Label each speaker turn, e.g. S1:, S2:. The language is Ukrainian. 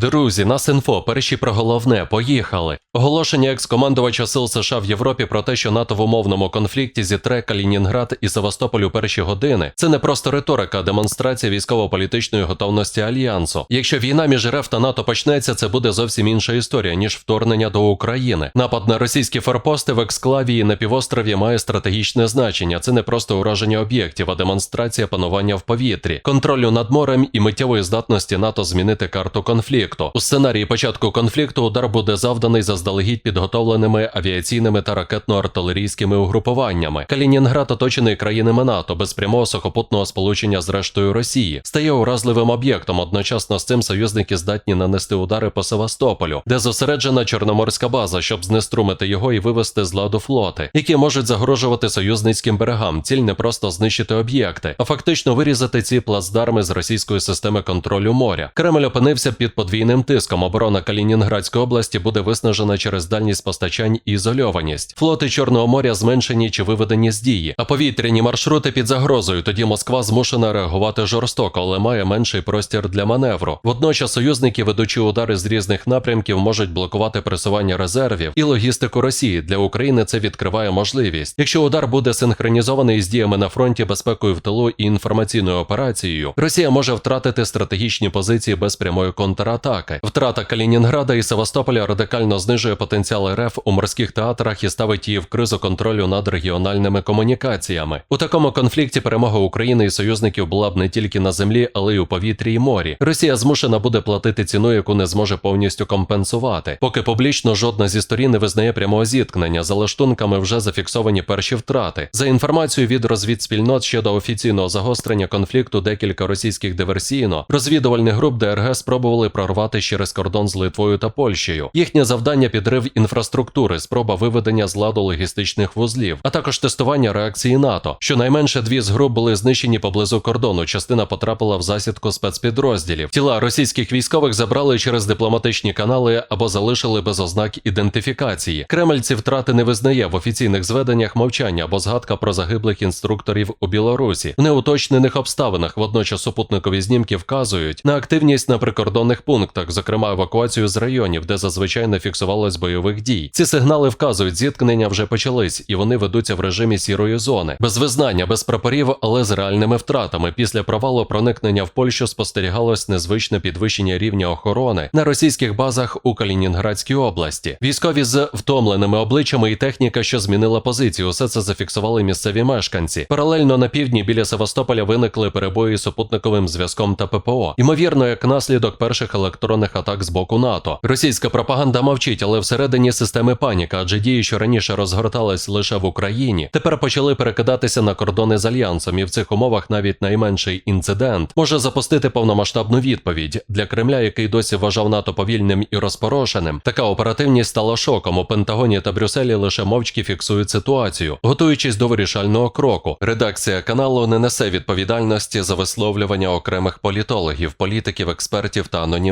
S1: Друзі, нас інфо, перші про головне, поїхали. Оголошення екс-командувача сил США в Європі про те, що НАТО в умовному конфлікті зітре Калінінград і Севастополь у перші години. Це не просто риторика, а демонстрація військово-політичної готовності альянсу. Якщо війна між РФ та НАТО почнеться, це буде зовсім інша історія ніж вторгнення до України. Напад на російські форпости в ексклавії на півострові має стратегічне значення. Це не просто ураження об'єктів, а демонстрація панування в повітрі, контролю над морем і миттєвої здатності НАТО змінити карту конфлікту. У сценарії початку конфлікту удар буде завданий заздалегідь підготовленими авіаційними та ракетно-артилерійськими угрупуваннями. Калінінград, оточений країнами НАТО без прямого сухопутного сполучення з рештою Росії, стає уразливим об'єктом. Одночасно з цим союзники здатні нанести удари по Севастополю, де зосереджена чорноморська база, щоб знеструмити його і вивести з ладу флоти, які можуть загрожувати союзницьким берегам. Ціль не просто знищити об'єкти, а фактично вирізати ці плацдарми з російської системи контролю моря. Кремль опинився під подвійним тиском. Оборона Калінінградської області буде виснажена через дальність постачань і ізольованість. Флоти Чорного моря зменшені чи виведені з дії, а повітряні маршрути під загрозою. Тоді Москва змушена реагувати жорстоко, але має менший простір для маневру. Водночас союзники, ведучи удари з різних напрямків, можуть блокувати пресування резервів і логістику Росії. Для України це відкриває можливість. Якщо удар буде синхронізований з діями на фронті, безпекою в тилу і інформаційною операцією, Росія може втратити стратегічні позиції без прямої контратаки. Втрата Калінінграда і Севастополя радикально знижує потенціал РФ у морських театрах і ставить її в кризу контролю над регіональними комунікаціями. У такому конфлікті перемога України і союзників була б не тільки на землі, але й у повітрі і морі. Росія змушена буде платити ціну, яку не зможе повністю компенсувати. Поки публічно жодна зі сторін не визнає прямого зіткнення. За лаштунками вже зафіксовані перші втрати. За інформацією від розвідспільнот щодо офіційного загострення конфлікту, декілька російських диверсійно розвідувальних груп ДРГ спробували прорвати через кордон з Литвою та Польщею. Їхнє завдання підрив інфраструктури, спроба виведення з ладу логістичних вузлів, а також тестування реакції НАТО. Щонайменше дві з груп були знищені поблизу кордону. Частина потрапила в засідку спецпідрозділів. Тіла російських військових забрали через дипломатичні канали або залишили без ознак ідентифікації. Кремль ці втрати не визнає в офіційних зведеннях мовчання або згадка про загиблих інструкторів у Білорусі. В неуточнених обставинах водночас супутникові знімки вказують на активність на прикордонних пунктах, зокрема евакуацію з районів, де зазвичай не фіксувалось бойових дій. Ці сигнали вказують, зіткнення вже почались, і вони ведуться в режимі сірої зони, без визнання, без прапорів, але з реальними втратами. Після провалу проникнення в Польщу спостерігалось незвичне підвищення рівня охорони на російських базах у Калінінградській області. Військові з втомленими обличчями і техніка, що змінила позицію, усе це зафіксували місцеві мешканці. Паралельно на півдні біля Севастополя виникли перебої з супутниковим зв'язком та ППО. Ймовірно, як наслідок перших електронних атак з боку НАТО. Російська пропаганда мовчить, але всередині системи паніка, адже дії, що раніше розгортались лише в Україні, тепер почали перекидатися на кордони з альянсом, і в цих умовах навіть найменший інцидент може запустити повномасштабну відповідь для Кремля, який досі вважав НАТО повільним і розпорошеним. Така оперативність стала шоком. У Пентагоні та Брюсселі лише мовчки фіксують ситуацію, готуючись до вирішального кроку. Редакція каналу не несе відповідальності за висловлювання окремих політологів, політиків, експертів та